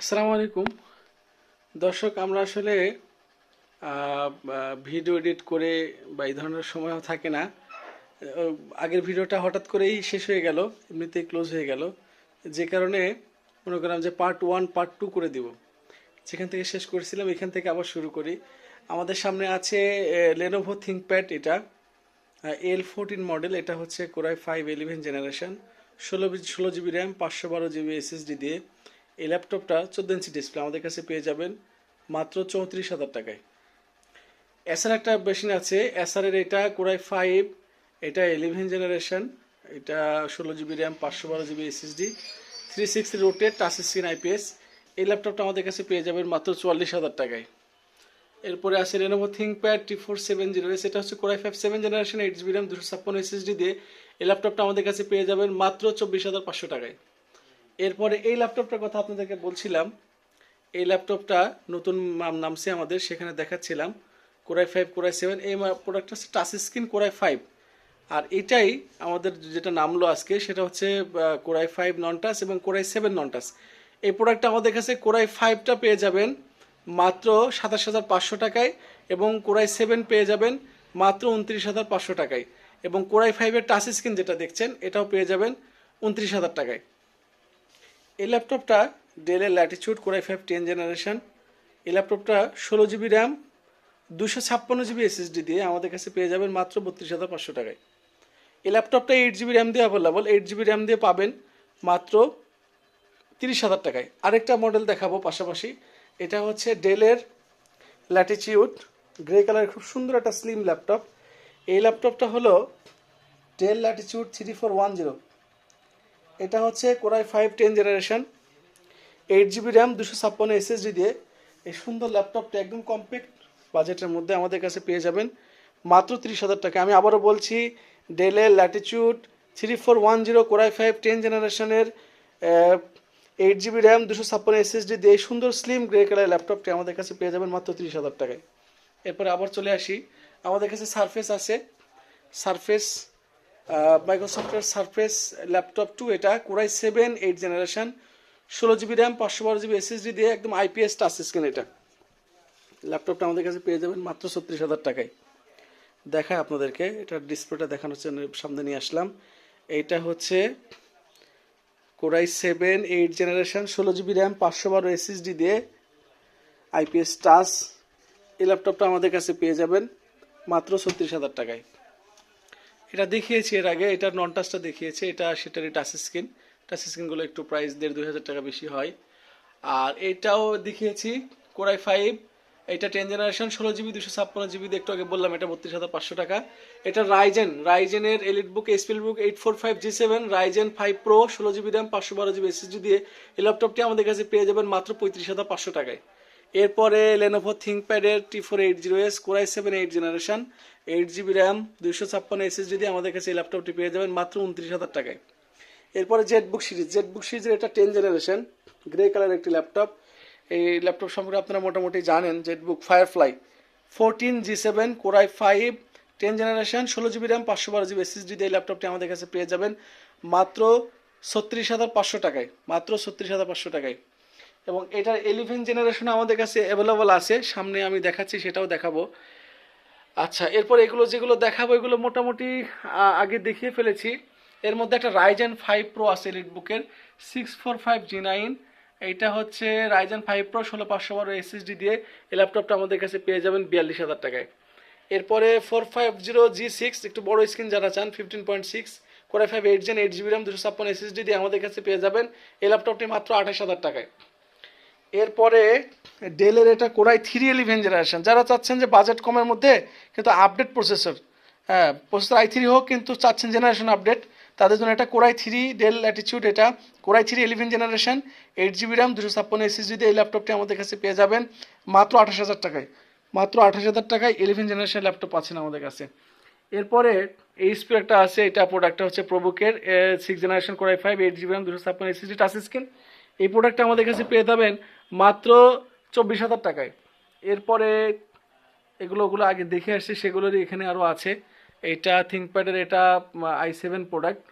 আসসালামু আলাইকুম। দর্শক, আমরা আসলে ভিডিও এডিট করে বা এই ধরনের সময়ও থাকে না। আগের ভিডিওটা হঠাৎ করেই শেষ হয়ে গেল, এমনিতেই ক্লোজ হয়ে গেল। যে কারণে মনে করলাম যে পার্ট ওয়ান পার্ট টু করে দিব। যেখান থেকে শেষ করেছিলাম, এখান থেকে আবার শুরু করি। আমাদের সামনে আছে লেনোভো থিঙ্কপ্যাড এটা। এল ফোরটিন মডেল এটা হচ্ছে কোরাই ফাইভ ইলেভেন জেনারেশন ষোলো ষোলো জিবি র্যাম পাঁচশো বারো জিবি এসএসডি দিয়ে। এই ল্যাপটপটা চোদ্দ ইঞ্চি ডিসপ্লে আমাদের কাছে পেয়ে যাবেন মাত্র চৌত্রিশ হাজার টাকায়। এসার একটা মেশিন আছে এসারের এটা কোরাই ফাইভ এটা ইলেভেন জেনারেশন এটা ষোলো জিবি র্যাম পাঁচশো বারো GB SSD three sixty rotated touch screen IPS এই ল্যাপটপটা আমাদের কাছে পেয়ে যাবেন মাত্র চুয়াল্লিশ হাজার টাকায়। এরপরে আছে Lenovo ThinkPad T four seven zero এটা হচ্ছে core i five seven generation eight GB RAM দুশো ছাপ্পান্ন এসএসডি দিয়ে এই ল্যাপটপটা আমাদের কাছে পেয়ে যাবেন মাত্র চব্বিশ হাজার পাঁচশো টাকায়। এরপরে এই ল্যাপটপটার কথা আপনাদেরকে বলছিলাম। এই ল্যাপটপটা নতুন নাম- নামছে আমাদের, সেখানে দেখাচ্ছিলাম। কোরাই ফাইভ কোরাই সেভেন এই প্রোডাক্টটা হচ্ছে touch screen core i five আর এটাই আমাদের যেটা নামলো আজকে, সেটা হচ্ছে core i five non touch এবং core i seven non touch এই প্রোডাক্টটা আমাদের কাছে কোরাই ফাইভটা পেয়ে যাবেন মাত্র সাতাশ হাজার পাঁচশো টাকায় এবং কোরাই সেভেন পেয়ে যাবেন মাত্র উনত্রিশ হাজার পাঁচশো টাকায়। এবং কোরাই ফাইভের টাচ স্ক্রিন যেটা দেখছেন, এটাও পেয়ে যাবেন উনত্রিশ হাজার টাকায়। এই ল্যাপটপটা ডেলের latitude core i five ten generation এই ল্যাপটপটা ষোলো জিবি র্যাম দুশো ছাপ্পান্ন জিবি এসএসডি দিয়ে আমাদের কাছে পেয়ে যাবেন মাত্র বত্রিশ হাজার পাঁচশো টাকায়। এই ল্যাপটপটা এইট জিবি র্যাম দিয়ে অ্যাভেলেবল এইট জিবি র্যাম দিয়ে পাবেন মাত্র তিরিশ হাজার টাকায়। আরেকটা মডেল দেখাবো পাশাপাশি। এটা হচ্ছে ডেলের ল্যাটিচিউড গ্রে কালারের খুব সুন্দর একটা স্লিম ল্যাপটপ এই ল্যাপটপটা হলো Dell Latitude three four one zero এটা হচ্ছে core i five ten generation. Eight GB RAM দুশো ছাপ্পান্ন এসএসডি দিয়ে এই সুন্দর ল্যাপটপটা একদম কম্প্যাক্ট বাজেটের মধ্যে আমাদের কাছে পেয়ে যাবেন। মাত্র তিরিশ হাজার টাকা। আমি আবারও বলছি ডেলের Latitude three four one zero core i five ten জেনারেশনের এইট জিবি র্যাম দুশো ছাপ্পান্ন এসএসডি দিয়ে এই সুন্দর স্লিম গ্রে কালার ল্যাপটপটি আমাদের কাছে পেয়ে যাবেন মাত্র তিরিশ হাজার টাকায়। এরপরে আবার চলে আসি। আমাদের কাছে সারফেস আছে। সারফেস মাইক্রোসফটের সারফেস ল্যাপটপ টু এটা core i seven eight generation ষোলো জিবি র্যাম পাঁচশো বারো জিবি এসএসডি দিয়ে একদম আইপিএস টাচ স্ক্রিন এটা। ল্যাপটপটা আমাদের কাছে পেয়ে যাবেন মাত্র ছত্রিশ হাজার টাকায়। দেখায় আপনাদেরকে, এটা ডিসপ্লেটা দেখানোর জন্য সামনে নিয়ে আসলাম। এইটা হচ্ছে core i seven eight generation ষোলো জিবি র্যাম পাঁচশো বারো এসএসডি দিয়ে আইপিএস টাচ এই ল্যাপটপটা আমাদের কাছে পেয়ে যাবেন মাত্র ছত্রিশ হাজার টাকায়। এটা দেখিয়েছি এর আগে, এটা নন টাচটা দেখিয়েছে, এটা সেটারই টাচ স্ক্রিন টাচ স্ক্রিনগুলো একটু প্রাইস দেড় দুই হাজার টাকা বেশি হয়। আর এটাও দেখিয়েছি কোরাই ফাইভ এটা টেন জেনারেশন ষোলো জিবি দুশো ছাপ্পান্ন জিবি একটু আগে বললাম, এটা বত্রিশ হাজার পাঁচশো টাকা। এটা রাইজেন রাইজেনের EliteBook SPL book eight four five G seven Ryzen five pro ষোলো জিবি র্যাম পাঁচশো বারো জিবি এসএসডি দিয়ে এই ল্যাপটপটি আমাদের কাছে পেয়ে যাবেন মাত্র পঁয়ত্রিশ হাজার পাঁচশো টাকায়। এরপরে Lenovo থিঙ্কপ্যাডের T four eight zero S core i seven eight generation eight GB RAM দুশো ছাপ্পান্ন এসএসডি দিয়ে আমাদের কাছে এই ল্যাপটপটি পেয়ে যাবেন মাত্র উনত্রিশ হাজার টাকায়। এরপরে জেটবুক সিরিজ জেটবুক সিরিজের এটা টেন জেনারেশন গ্রে কালার একটি ল্যাপটপ এই ল্যাপটপ সম্পর্কে আপনারা মোটামুটি জানেন ZBook Firefly fourteen G seven core i five ten generation ষোলো জিবি র্যাম পাঁচশো বারো জিবি এসএসডি দিয়ে ল্যাপটপটি আমাদের কাছে পেয়ে যাবেন মাত্র ছত্রিশ হাজার পাঁচশো টাকায়, মাত্র ছত্রিশ হাজার পাঁচশো টাকায়। এবং এটার এলিভেন জেনারেশন আমাদের কাছে অ্যাভেলেবল আছে। সামনে আমি দেখাচ্ছি, সেটাও দেখাবো। আচ্ছা এরপর এগুলো যেগুলো দেখাবো, এগুলো মোটামুটি আগে দেখিয়ে ফেলেছি। এর মধ্যে একটা রাইজেন ফাইভ প্রো আছে বুকের six four five G nine এইটা হচ্ছে রাইজেন ফাইভ প্রো ষোলো পাঁচশো বারো এসএসডি দিয়ে এই ল্যাপটপটা আমাদের কাছে পেয়ে যাবেন বিয়াল্লিশ হাজার টাকায়। এরপরে four five zero G six একটু বড় স্ক্রিন যারা চান fifteen point six core i five eight gen eight GB RAM দুশো ছাপ্পান্ন এসএসডি দিয়ে আমাদের কাছে পেয়ে যাবেন। এই ল্যাপটপটি মাত্র আঠাশ হাজার টাকায়। এরপরে ডেলের এটা কোরাই থ্রি এলিভেন জেনারেশন। যারা চাচ্ছেন যে বাজেট কমের মধ্যে কিন্তু আপডেট প্রসেসর হ্যাঁ প্রসেসর আই থ্রি হোক, কিন্তু চাচ্ছেন জেনারেশন আপডেট, তাদের জন্য এটা core i three, Dell Latitude, এটা core i three eleven generation, eight GB RAM, দুশো ছাপ্পান্ন এসএসডি দিয়ে এই ল্যাপটপটি আমাদের কাছে পেয়ে যাবেন। মাত্র আঠাশ হাজার টাকায়, মাত্র আঠাশ হাজার টাকায় ইলেভেন জেনারেশন ল্যাপটপ পাচ্ছেন আমাদের কাছে। এরপরে এইচপি একটা আছে, এটা প্রোডাক্টটা হচ্ছে প্রবুকের six generation core i five eight GB RAM, দুশো ছাপ্পান্ন এসএসডি টাচ স্ক্রিন এই প্রোডাক্টটা আমাদের কাছে পেয়ে যাবেন মাত্র চব্বিশ হাজার টাকায়। এরপরে এগুলো ওগুলো আগে দেখে আসছি, সেগুলোরই এখানে আরও আছে। এটা থিঙ্কপ্যাডের এটা i seven product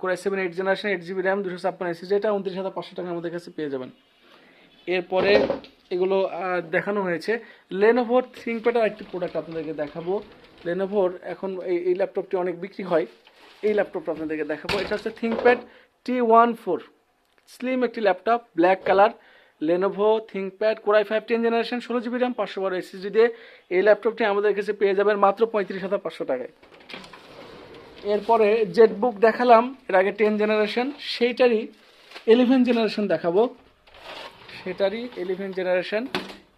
core i seven eight generation eight GB RAM দুশো ছাপ্পান্ন এসি যেটা উনত্রিশ হাজার পাঁচশো টাকা আমাদের কাছে পেয়ে যাবেন। এরপরে এগুলো দেখানো হয়েছে। লেনোভোর থিঙ্কপ্যাডের একটি প্রোডাক্ট আপনাদেরকে দেখাবো। লেনোভোর এখন এই এই ল্যাপটপটি অনেক বিক্রি হয়। এই ল্যাপটপটা আপনাদেরকে দেখাবো। এটা হচ্ছে ThinkPad T one four slim একটি laptop, black colour Lenovo ThinkPad core i five ten generation ষোলো জিবি র্যাম পাঁচশো বারো এসএসডি দিয়ে এই ল্যাপটপটি আমাদের কাছে পেয়ে যাবেন মাত্র পঁয়ত্রিশ হাজার পাঁচশো টাকায়। এরপরে জেটবুক দেখালাম, এর আগে টেন জেনারেশন সেইটারই ইলেভেন জেনারেশন দেখাবো। সেটারই eleven generation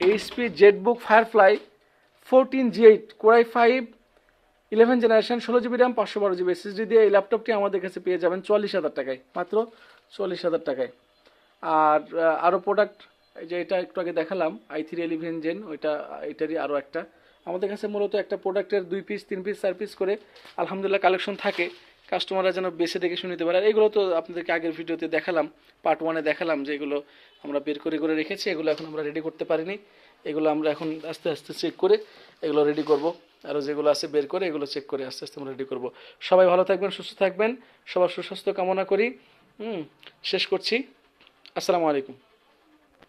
HP ZBook Firefly fourteen G eight core i five eleven generation, ষোলো জিবি র্যাম, পাঁচশো বারো জিবি এসএসডি দিয়ে এই ল্যাপটপটি আমাদের কাছে পেয়ে যাবেন চল্লিশ হাজার টাকায়, মাত্র চল্লিশ হাজার টাকায়। আর আরও প্রোডাক্ট যে এটা একটু আগে দেখালাম আই থ্রি এলিভেন জেন ওইটা, এটারই আরও একটা। আমাদের কাছে মূলত একটা প্রোডাক্টের দুই পিস তিন পিস চার পিস করে আলহামদুলিল্লাহ কালেকশন থাকে। কাস্টমাররা যেন বেছে দেখে শুনে পারে। আর এগুলো তো আপনাদেরকে আগের ভিডিওতে দেখালাম পার্ট ওয়ানে দেখালাম যে এগুলো আমরা বের করে করে রেখেছি, এগুলো এখন আমরা রেডি করতে পারিনি। এগুলো আমরা এখন আস্তে আস্তে চেক করে এগুলো রেডি করব। আরও যেগুলো আছে বের করে এগুলো চেক করে আস্তে আস্তে আমরা রেডি করব। সবাই ভালো থাকবেন, সুস্থ থাকবেন। সবার সুস্বাস্থ্য কামনা করি। শেষ করছি। আসসালামু আলাইকুম।